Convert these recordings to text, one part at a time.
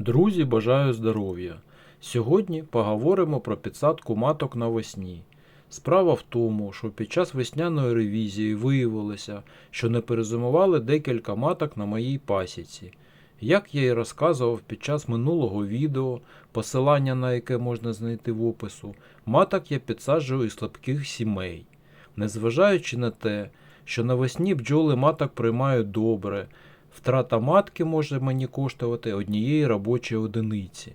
Друзі, бажаю здоров'я! Сьогодні поговоримо про підсадку маток навесні. Справа в тому, що під час весняної ревізії виявилося, що не перезимували декілька маток на моїй пасіці. Як я і розказував під час минулого відео, посилання на яке можна знайти в опису, маток я підсаджую із слабких сімей. Незважаючи на те, що навесні бджоли маток приймають добре, втрата матки може мені коштувати однієї робочої одиниці.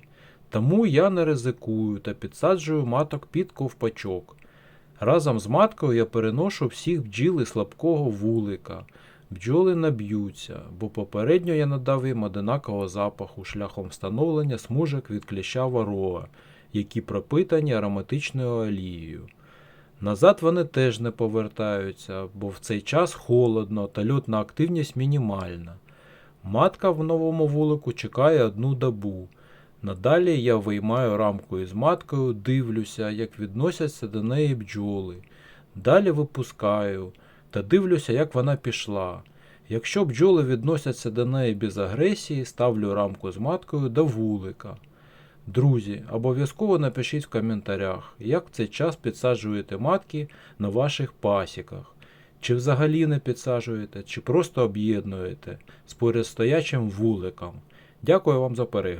Тому я не ризикую та підсаджую маток під ковпачок. Разом з маткою я переношу всіх бджіл із слабкого вулика. Бджоли наб'ються, бо попередньо я надав їм одинакового запаху шляхом встановлення смужок від кліща ворога, які пропитані ароматичною олією. Назад вони теж не повертаються, бо в цей час холодно та льотна активність мінімальна. Матка в новому вулику чекає одну добу. Надалі я виймаю рамку із маткою, дивлюся, як відносяться до неї бджоли. Далі випускаю та дивлюся, як вона пішла. Якщо бджоли відносяться до неї без агресії, ставлю рамку з маткою до вулика. Друзі, обов'язково напишіть в коментарях, як в цей час підсаджуєте матки на ваших пасіках. Чи взагалі не підсаджуєте, чи просто об'єднуєте з порядстоячим вуликом. Дякую вам за перегляд.